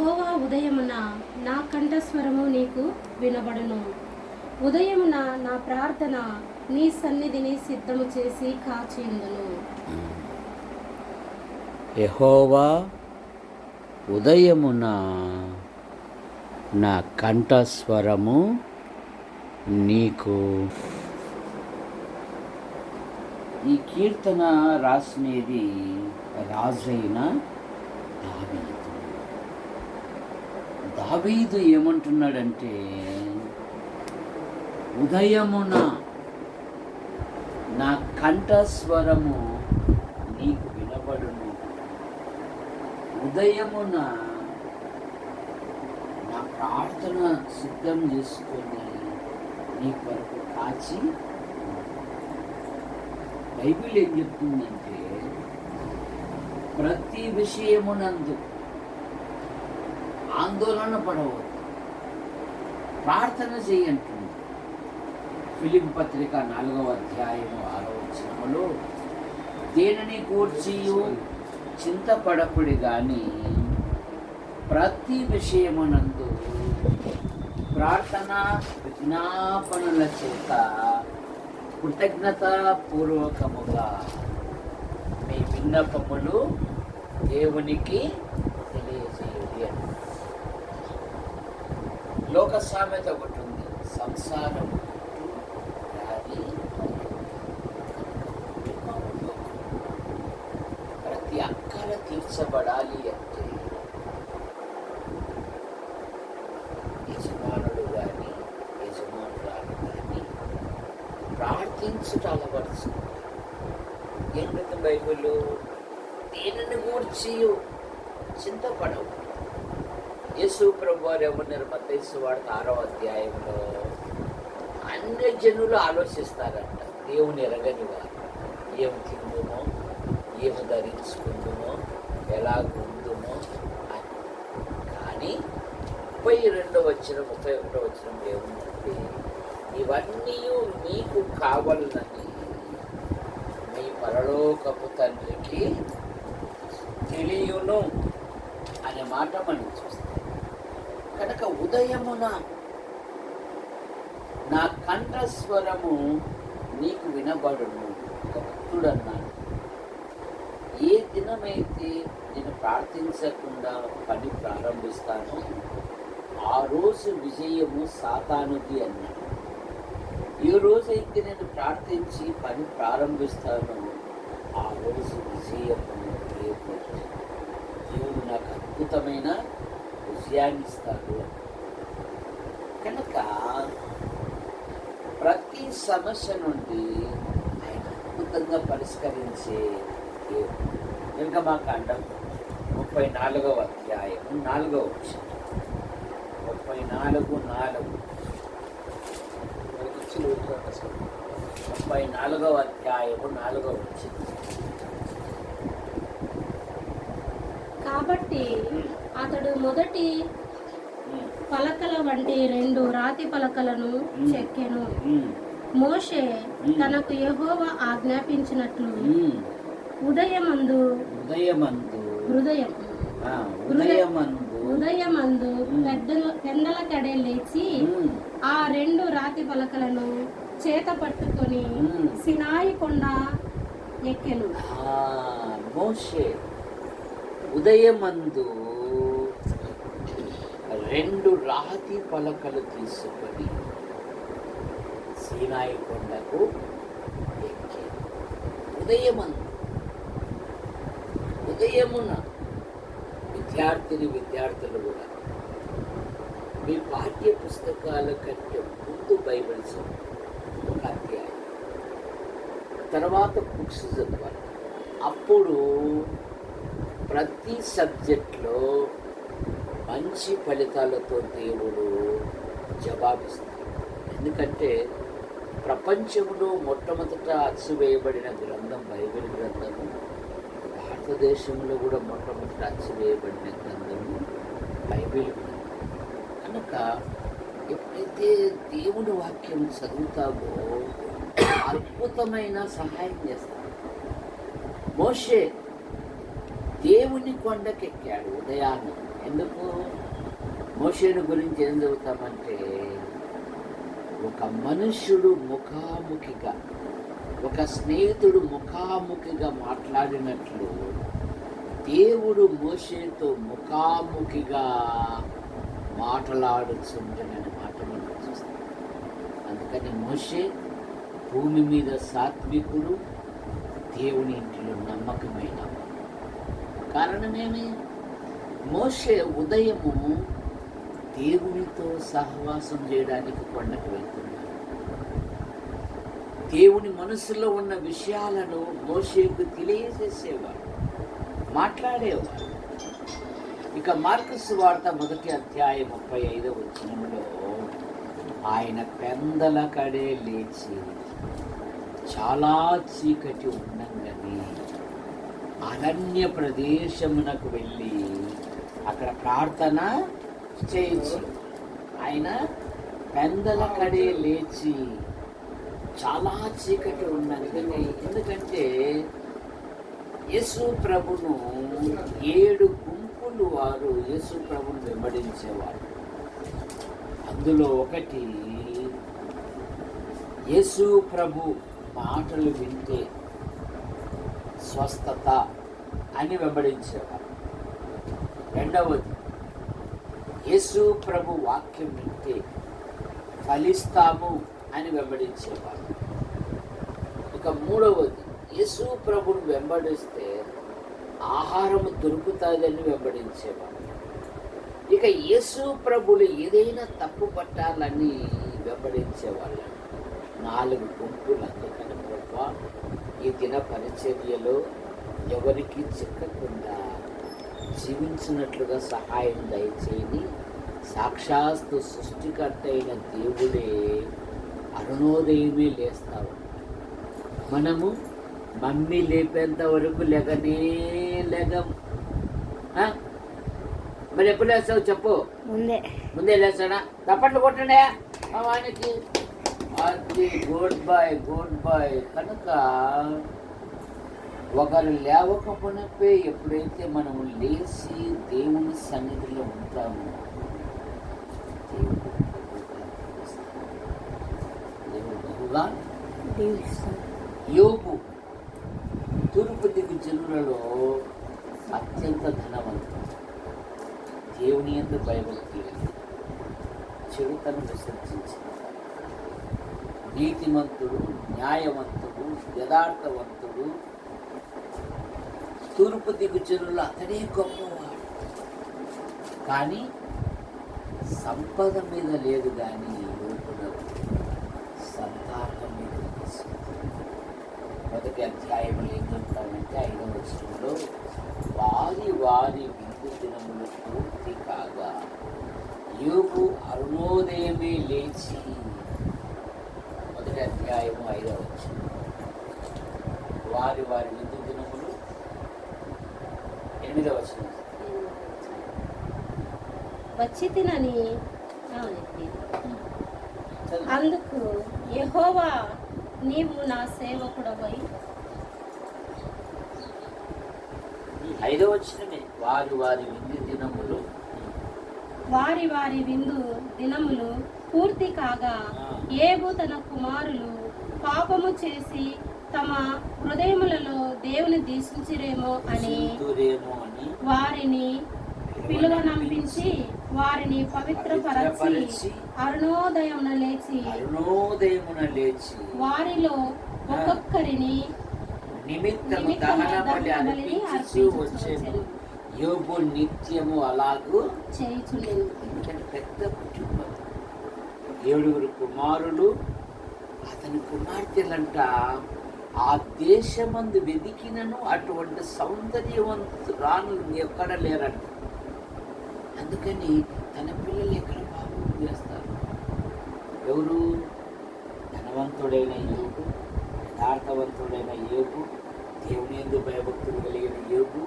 యహోవా ఉదయమున నా కంఠస్వరము నీకు వినబడును. ఉదయమున నా ప్రార్థన నీ సన్నిధిని సిద్ధము చేసి కాచేందును యహోవా ఉదయమున నా కంఠస్వరము నీకు ఈ కీర్తన రాసినది రాజైన దావీదు. దావీదు ఏమంటున్నాడంటే ఉదయమున నా కంఠస్వరము నీకు వినబడును. ఉదయమున నా ప్రార్థన సిద్ధం చేసుకొని నీ కొరకు కాచి బైబిల్ ఏం చెప్తుందంటే ప్రతి విషయమునందు ఆందోళన పడవద్దు. ప్రార్థన చేయంటుంది ఫిలిం పత్రిక నాలుగవ అధ్యాయము ఆలోచనలో దేనిని కూర్చి చింతపడకుడి కానీ ప్రతి విషయమునందు ప్రార్థన విజ్ఞాపనల చేత కృతజ్ఞతాపూర్వకముగా మీ విన్నపములు దేవునికి తెలియజేయండి అని లోక సామెత ఒకటి ఉంది సంసారం వ్యాధి ప్రతి అక్కర తీర్చబడాలి అంటే యజమానుడు కానీ యజమానురాలు కానీ ప్రార్థించుట అలవరుచుకుంటారు ఎందుకు బైబిల్? దేనిని గూర్చి చింతపడవు. యేసు ప్రభు వారు ఏమన్నారు మతేసు వాడిత ఆరో అధ్యాయంలో అన్ని జనులు ఆలోచిస్తారంట దేవుని ఎరగని వారు ఏం తిందుమో ఏం ధరించుకుందుమో ఎలా ఉందుమో అని. కానీ ముప్పై రెండో వచ్చిన ముప్పై ఒకటో వచ్చిన ఏముందంటే ఇవన్నీ మీకు కావాలని మీ పరలోకపు తండ్రికి తెలియను అనే మాట మనం చూస్తాం. కనుక ఉదయమున నా కంఠస్వరము నీకు వినబడును ఒక భక్తుడు అన్నాడు. ఏ దినమైతే నేను ప్రార్థించకుండా పని ప్రారంభిస్తానో ఆ రోజు విజయము సాతానుది అన్నాడు. ఏ రోజైతే నేను ప్రార్థించి పని ప్రారంభిస్తానో ఆ రోజు విజయము దేవుడు నాకు అద్భుతమైన ఇస్తాడు కనుక ప్రతి సమస్య నుండి ఆయన అద్భుతంగా పరిష్కరించే నిర్గమాకాండం ముప్పై నాలుగవ అధ్యాయం నాలుగవ వచ్చిన ముప్పై నాలుగు నాలుగు. ముప్పై నాలుగవ అధ్యాయము నాలుగవ వచ్చిన కాబట్టి అతడు మొదటి పలకల వంటి రెండు రాతి పలకలను చెక్కెను. మోషే తనకు యెహోవా ఆజ్ఞాపించినట్లు ఉదయమందు ఉదయమందు. హృదయం. ఉదయమందు. ఉదయమందు పెద్దల పెందల కడే లేచి ఆ రెండు రాతి పలకలను చేత పట్టుకొని. సినాయి కొండ ఎక్కెను. మోషే. ఉదయమందు రెండు రాతి పలకలు తీసుకొని సీనాయి కొండకు ఎక్కి. ఉదయమందు ఉదయమున విద్యార్థిని విద్యార్థులు కూడా మీ పాఠ్య పుస్తకాల కంటే ముందు బైబిల్స్ ఒక అధ్యాయం. తర్వాత బుక్స్ చదవాలి. అప్పుడు ప్రతి సబ్జెక్ట్లో మంచి ఫలితాలతో దేవుడు జవాబిస్తాడు. ఎందుకంటే ప్రపంచంలో మొట్టమొదట అచ్చివేయబడిన గ్రంథం బైబిల్ గ్రంథము భారతదేశంలో కూడా మొట్టమొదట అచ్చివేయబడిన గ్రంథము బైబిల్ కనుక ఎప్పుడైతే దేవుని వాక్యం చదువుతావో అద్భుతమైన సహాయం చేస్తాడు. మోషే దేవుని కొండకెక్కాడు ఉదయాన్నే. ఎందుకు? మోషేను గురించి ఏం చదువుతామంటే ఒక మనుష్యుడు ముఖాముఖిగా ఒక స్నేహితుడు ముఖాముఖిగా మాట్లాడినట్లు దేవుడు మోషేతో ముఖాముఖిగా మాట్లాడుచుండనని మాట మనం చూస్తాం. అందుకని మోషే భూమి మీద సాత్వికుడు దేవుని ఇంటిలో నమ్మకమైన కారణమేమి మోషే ఉదయము దేవునితో సహవాసం చేయడానికి కొండకు వెళ్తున్నాడు. దేవుని మనసులో ఉన్న విషయాలను మోషేకు తెలియజేసేవాడు మాట్లాడేవాడు. ఇక మార్కస్ వార్త మొదటి అధ్యాయం ముప్పై ఐదవ వచనంలో ఆయన పెందల కడే లేచి చాలా చీకటి ఉండంగానే అరణ్య ప్రదేశమునకు వెళ్ళి అక్కడ ప్రార్థన చేయించి. ఆయన పెందల కడే లేచి చాలా చీకటి ఉన్నది ఎందుకంటే యేసు ప్రభును ఏడు గుంపులు వారు యేసు ప్రభును వెంబడించేవారు. అందులో ఒకటి యేసు ప్రభు మాటలు వింటే స్వస్థత అని వెంబడించేవారు. రెండవది యేసు ప్రభు వాక్యం వింటే ఫలిస్తాము అని వెంబడించేవారు. ఇక మూడవది యేసు ప్రభును వెంబడిస్తే ఆహారం దొరుకుతుందని వెంబడించేవారు. ఇక యేసు ప్రభులు ఏదైనా తప్పు పట్టాలని వెంబడించేవాళ్ళు. నాలుగు గుంపులు అందుకని ప్రభా ఈ దిన పరిచర్యలో ఎవరికి చిక్కకుండా జీవించినట్లుగా సహాయం దయచేయని సాక్షాత్తు సృష్టికర్త అయిన దేవుడే అరుణోదయమే లేస్తావు. మనము మమ్మీ లేపేంత వరకు లెగనే లెగం? మరి ఎప్పుడు లేస్తావు చెప్పు. ముందే. ముందే లేస్తాడా? తప్పట్లు కొట్టండి. వానికి. అది గుడ్ బాయ్ గుడ్ బాయ్ కనుక ఒకరు లేవకపోయినప్పే ఎప్పుడైతే మనము లేచి దేవుని సన్నిధిలో ఉంటామో దేవుడు యోగు తూర్పు దిగు జనులలో అత్యంత ధనవంతుడు. దేవుని ఎందు భయభక్తి చెడుతను విసర్జించిన నీతిమంతుడు న్యాయవంతుడు యథార్థవంతుడు తూర్పు దిక్కు జనులు అతడే గొప్పవాడు. కానీ సంపద మీద లేదు కానీ లోపల సంతానం మీద మొదటి అధ్యాయంలో ఏం చెప్తామంటే ఐదవ వచనంలో వారి వారి విందు దినములు పూర్తి కాగా యోగు అరుణోదయమే లేచి మొదటి అధ్యాయము ఐదవ వచనం. వారి వారి విందు ఎనిమిదవ వచనం. వచ్చి తినని. అందుకు యెహోవా నీవు నా సేవకుడవై. ఐదవ వచనమే. వారి వారి విందు దినములు. వారి వారి విందు దినములు పూర్తి కాగా ఏబు తన కుమారులు పాపము చేసి తమ హృదయములలో దేవుని దీక్షించిరేమో అని వారిని పిలువనంపించి వారిని పవిత్రపరచి పవిత్రపరచి అరుణోదయం లేచి అరుణోదయమున లేచి వారిలో ఒక్కొక్కరిని నిమిత్తము దహన బలి వచ్చెను. యోబు నిత్యము అలాగూ చేయుచుండెను. ఎందుకంటే పెద్ద కుటుంబం. ఏడుగురు కుమారులు అతని కుమార్తెలంట ఆ దేశమందు వెదికినను అటువంటి సౌందర్యవంతురాలు ఎక్కడ లేరంట. అందుకని తన పిల్లలు ఎక్కడ బాగు చేస్తారు? ఎవరు? ధనవంతుడైన యోగు యథార్థవంతుడైన యోగు దేవుని ఎందు భయభక్తులు కలిగిన యోగు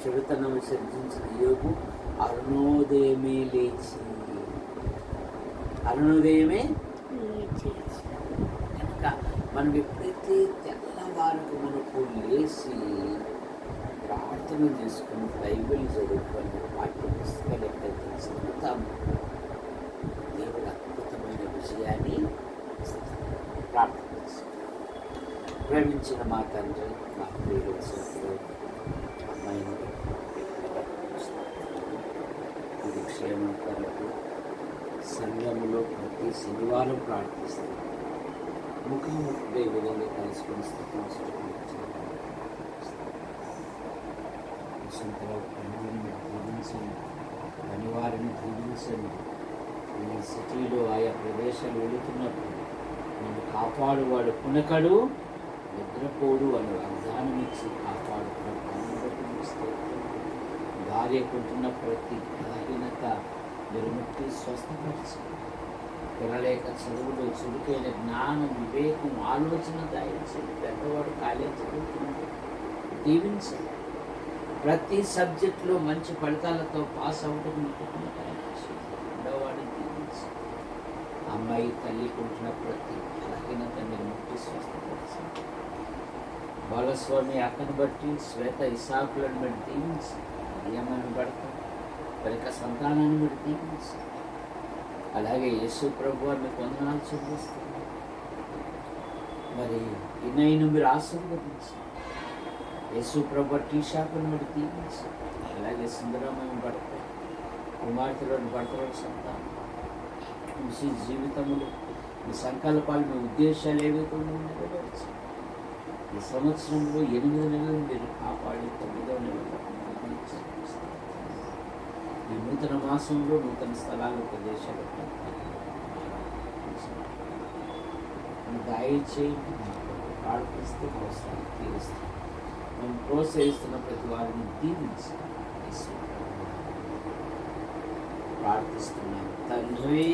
చెడుతనం విసర్జించిన యోగు అరుణోదయమే లేచి. అరుణోదయమే కనుక మనం ఎప్పుడైతే అప్పుడు లేచి ప్రార్థన చేసుకుని బైబిల్ చదువుకొని పాఠ్య పుస్తకాలు ఎక్కడైతే చదువుతాము దేవుడు అద్భుతమైన విషయాన్ని ప్రార్థన చేసుకుందాం. ప్రేమించిన మా తండ్రి మా ప్రియులు అమ్మాయిని ఇది క్షేమం కొరకు సంఘంలో ప్రతి శనివారం ప్రార్థిస్తాం ముఖం ఈ విధంగా కలుసుకుని స్థితించడం వసంతరావు పనివారిని దీవించండి పనివారిని పూజించండి ఈ సిటీలో ఆయా ప్రదేశాలు వెళుతున్నప్పుడు నేను కాపాడువాడు పునకడు నిద్రపోడు అని వాగ్దానం ఇచ్చి కాపాడు భార్య కొంటున్న ప్రతి బలహీనత మీరు ముట్టి స్వస్థపరిచి వినలేక చదువులో చురుకైన జ్ఞానం వివేకం ఆలోచన దయచేసి పెద్దవాడు కాలేజ్ చదువుతున్నాడు దీవించండి ప్రతి సబ్జెక్టులో మంచి ఫలితాలతో పాస్ అవ్వడం రెండవవాడిని అమ్మాయి తల్లి కొంటున్న ప్రతి బలహీనత మీరు ముట్టి స్వస్థపరిచండి బాలస్వామి అక్కను బట్టి శ్వేత ఇసాకులను మీరు దీవించి నియమాన్ని పడతాం. పలిక సంతానాన్ని మీరు దీవించి అలాగే యేసు ప్రభు వారిని కొందనాలు చెల్లిస్తుంది మరి ఇన్నైను మీరు ఆశీర్వదించి యేసు ప్రభు టీ షాపును మీరు అలాగే సుందరమైన పడతాం కుమార్తెలను పడతారు సంతానం. మీ జీవితములు మీ సంకల్పాలు మీ ఉద్దేశాలు ఏవైతే నెరవేర్చి. ఈ సంవత్సరంలో ఎనిమిది నెలలు మీరు కాపాడి తొమ్మిదో నెలలో ఈ నూతన మాసంలో నూతన స్థలాలు ప్రదేశాలు దయచేయండి. ప్రార్థిస్తూ అవసరం మేము ప్రోత్సహిస్తున్న ప్రతి వారిని దీవించి యేసు ప్రార్థిస్తున్నాం తండ్రి